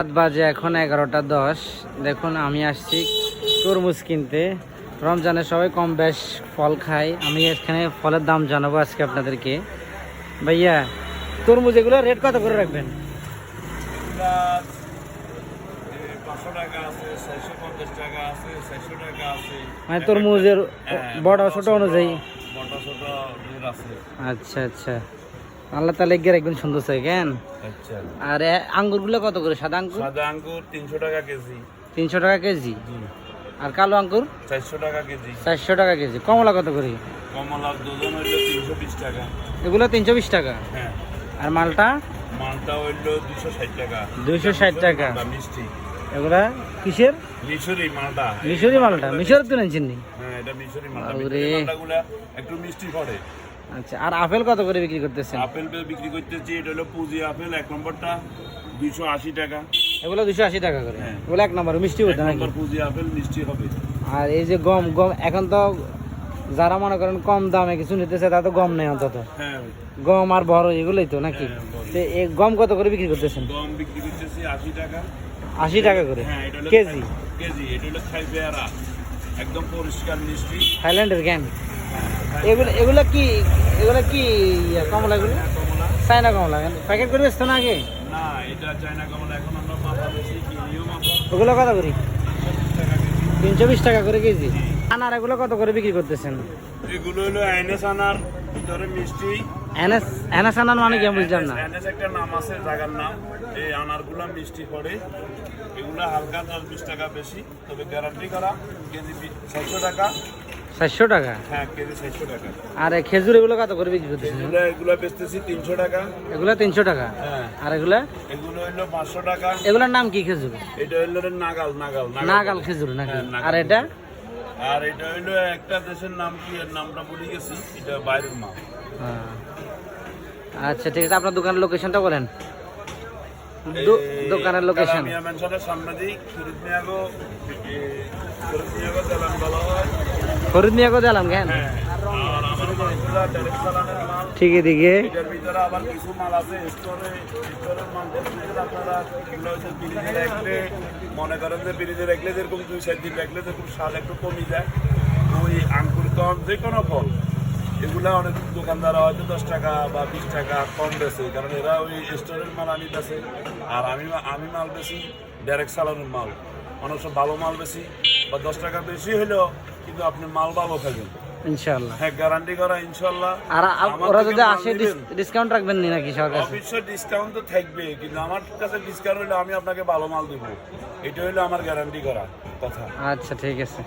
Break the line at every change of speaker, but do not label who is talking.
রাত বাজে এখন এগারোটা দশ। দেখুন আমি আসছি তরমুজ কিনতে। রমজানে সবাই কম বেশ ফল খায়। আমি এখানে ফলের দাম জানাব আজকে আপনাদেরকে। ভাইয়া তরমুজ এগুলো রেট কত করে রাখবেন? মানে তরমুজের বড় ছোট অনুযায়ী।
বড় ছোট আছে।
আচ্ছা আচ্ছা। আল্লাহ তালা গিয়ে রাখবেন সুন্দর চাই কেন?
আচ্ছা।
আর এ আঙ্গুরগুলো কত করে? সাদা আঙ্গুর?
সাদা আঙ্গুর তিনশো টাকা কেজি।
তিনশো টাকা কেজি? আর কালো আঙ্গুর?
চারশো টাকা কেজি।
চারশো টাকা কেজি। কমলা কত করে?
কমলার দুজন হইল তিনশো বিশ টাকা।
এগুলো তিনশো বিশ টাকা?
হ্যাঁ।
আর মালটা?
মালটা হইল দুশো ষাট টাকা।
দুইশো ষাট টাকা।
মিষ্টি।
এগুলা কিসের?
মিশরি মালটা।
মিশরি মালটা। মিশর তো নেন চিনি
হ্যাঁ এটা মিশরি মালটা। মিশরি মালটাগুলা একটু মিষ্টি পড়ে
আচ্ছা আর আপেল কত করে বিক্রি করতেছেন?
আপেল বিক্রি করতেছি এটা হলো পুঁজি আপেল এক নম্বরটা দুইশো আশি টাকা।
এগুলো দুশো আশি টাকা করে?
হ্যাঁ।
এগুলো এক নম্বর মিষ্টি হতো নাকি?
পুঁজি আপেল মিষ্টি হবে।
আর এই যে গম গম এখন তো যারা মনে করেন কম দামে কিছু নিতেছে তা তো গম নেই অন্তত।
হ্যাঁ।
গম আর বড় এগুলোই তো নাকি?
হ্যাঁ,
এই গম কত করে বিক্রি করতেছেন?
গম বিক্রি করতেছি আশি টাকা।
আশি টাকা করে?
হ্যাঁ
কেজি?
কেজি এটা হলো একদম পরিষ্কার মিষ্টি।
থাইল্যান্ডের
হ্যাঁ,
এগুলো এগুলো কি এগুলো কি ইয়া, কমলা এগুলো?
কমলা।
চাইনা কমলা। প্যাকেট করে বেচতো না আগে?
না এটা চায়না কমলা এখন আমরা মাপা বেশি কিনিও মাপা।
ওগুলো কত করি? তিনশো বিশ টাকা করে কেজি। আনার এগুলো কত করে বিক্রি করতেছেন?
এগুলো হলো এনএস আনার ভিতরে মিষ্টি।
এনএস এনএস আনার মানে কি? বুঝলাম না।
এনএস একটা নাম আছে জায়গার নাম। এই আনারগুলো মিষ্টি পড়ে। এগুলো হালকা দশ বিশ টাকা বেশি। তবে গ্যারান্টি করা কেজি ছয়শো টাকা।
চারশো টাকা?
হ্যাঁ কেজি ছয়শো টাকা।
আর খেজুর এগুলো কত করে বিক্রি করতেছেন?
এগুলো বেচতেছি তিনশো টাকা।
এগুলো তিনশো টাকা?
হ্যাঁ।
আর এগুলা?
এগুলো হলো পাঁচশো টাকা।
এগুলোর নাম কি খেজুর?
এটা হলো নাগাল নাগাল
নাগাল। খেজুর নাকি?
হ্যাঁ,
আর এটা?
আর এটা হলো একটা দেশের নাম কি এর নামটা ভুলে গেছি। এটা বাইরের মাল।
আচ্ছা ঠিক আছে আপনার দোকানের লোকেশনটা বলেন। দোকানের লোকেশন
সামনে দিই ফরিদ মিয়াগো ফরিদ মিয়াগো চালান
ফরিদ নিয়ে কোথায় এলাম কেন?
হ্যাঁ
ঠিক দিকে
ভিতরে আবার কিছু মাল আছে স্টোরে স্টোরের মাল বলতে গেলে আপনারা এগুলো হচ্ছে ফ্রিজে মনে করেন যে ফ্রিজে রাখলে যেরকম দুই চার দিন রাখলে যেরকম স্বাদ একটু কমে যায় ওই আঙ্কুর কম যে কোনো ফল এগুলা অনেক দোকানদাররা হয়তো দশ টাকা বা বিশ টাকা কম বেছে কারণ এরা ওই স্টোরের মাল আনি বেছে আর আমি আমি মাল বেশি ডাইরেক্ট চালানোর মাল। অনেক সব ভালো মাল বেশি বা দশ টাকা বেশি হলেও কিন্তু আপনি মাল ভালো খাবেন
ইনশাআল্লাহ।
হ্যাঁ গ্যারান্টি করা
আর আর ওরা যদি
মাল
আসে
নিবেন।
ডিসকাউন্ট রাখবেন নি নাকি সবার কাছে?
অবশ্যই ডিসকাউন্ট তো থাকবে কিন্তু আমার কাছে ডিসকাউন্ট হলে আমি আপনাকে ভালো মাল দেবো। এটা হলো আমার গ্যারান্টি করা কথা।
আচ্ছা ঠিক আছে।